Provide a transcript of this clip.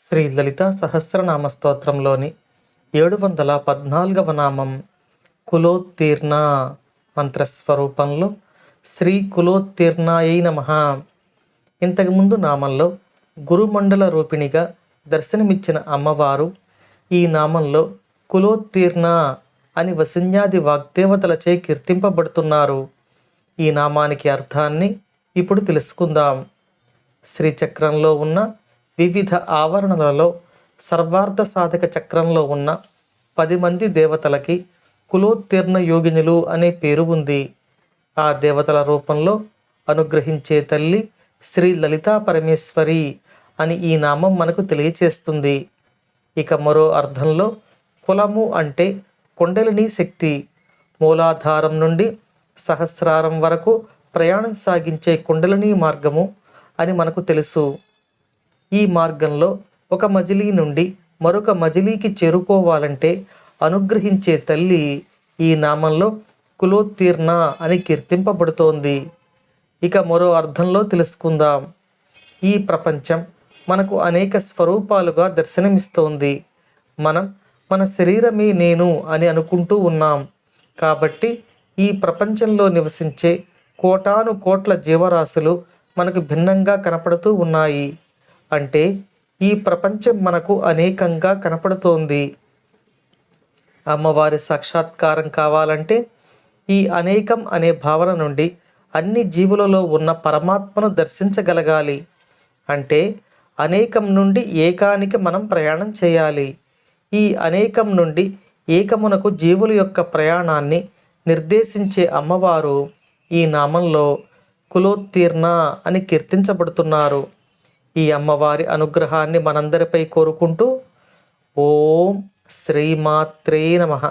శ్రీ లలిత సహస్రనామ స్తోత్రంలోని ఏడు వందల పద్నాలుగవ నామం కులోత్తీర్ణ మంత్రస్వరూపంలో శ్రీ కులోత్తీర్ణాయై నమ. ఇంతకుముందు నామంలో గురుమండల రూపిణిగా దర్శనమిచ్చిన అమ్మవారు ఈ నామంలో కులోత్తీర్ణ అని వసిన్యాది వాగ్దేవతలచే కీర్తింపబడుతున్నారు. ఈ నామానికి అర్థాన్ని ఇప్పుడు తెలుసుకుందాం. శ్రీచక్రంలో ఉన్న వివిధ ఆవరణలలో సర్వార్థ సాధక చక్రంలో ఉన్న పది మంది దేవతలకి కులోత్తీర్ణ యోగినులు అనే పేరు ఉంది. ఆ దేవతల రూపంలో అనుగ్రహించే తల్లి శ్రీ లలితా పరమేశ్వరి అని ఈ నామం మనకు తెలియచేస్తుంది. ఇక మరో అర్థంలో కులము అంటే కుండలిని శక్తి. మూలాధారం నుండి సహస్రారం వరకు ప్రయాణం సాగించే కుండలిని మార్గము అని మనకు తెలుసు. ఈ మార్గంలో ఒక మజిలీ నుండి మరొక మజిలీకి చేరుకోవాలంటే అనుగ్రహించే తల్లి ఈ నామంలో కులోత్తీర్ణ అని కీర్తింపబడుతోంది. ఇక మరో అర్థంలో తెలుసుకుందాం. ఈ ప్రపంచం మనకు అనేక స్వరూపాలుగా దర్శనమిస్తోంది. మనం మన శరీరమే నేను అని అనుకుంటూ ఉన్నాం. కాబట్టి ఈ ప్రపంచంలో నివసించే కోటాను కోట్ల జీవరాశులు మనకు భిన్నంగా కనపడుతూ ఉన్నాయి. అంటే ఈ ప్రపంచం మనకు అనేకంగా కనపడుతోంది. అమ్మవారి సాక్షాత్కారం కావాలంటే ఈ అనేకం అనే భావన నుండి అన్ని జీవులలో ఉన్న పరమాత్మను దర్శించగలగాలి. అంటే అనేకం నుండి ఏకానికి మనం ప్రయాణం చేయాలి. ఈ అనేకం నుండి ఏకమునకు జీవుల యొక్క ప్రయాణాన్ని నిర్దేశించే అమ్మవారు ఈ నామంలో కులోత్తీర్ణ అని కీర్తించబడుతున్నారు. ఈ అమ్మవారి అనుగ్రహాన్ని మనందరిపై కోరుకుంటూ ఓం శ్రీమాత్రే నమః.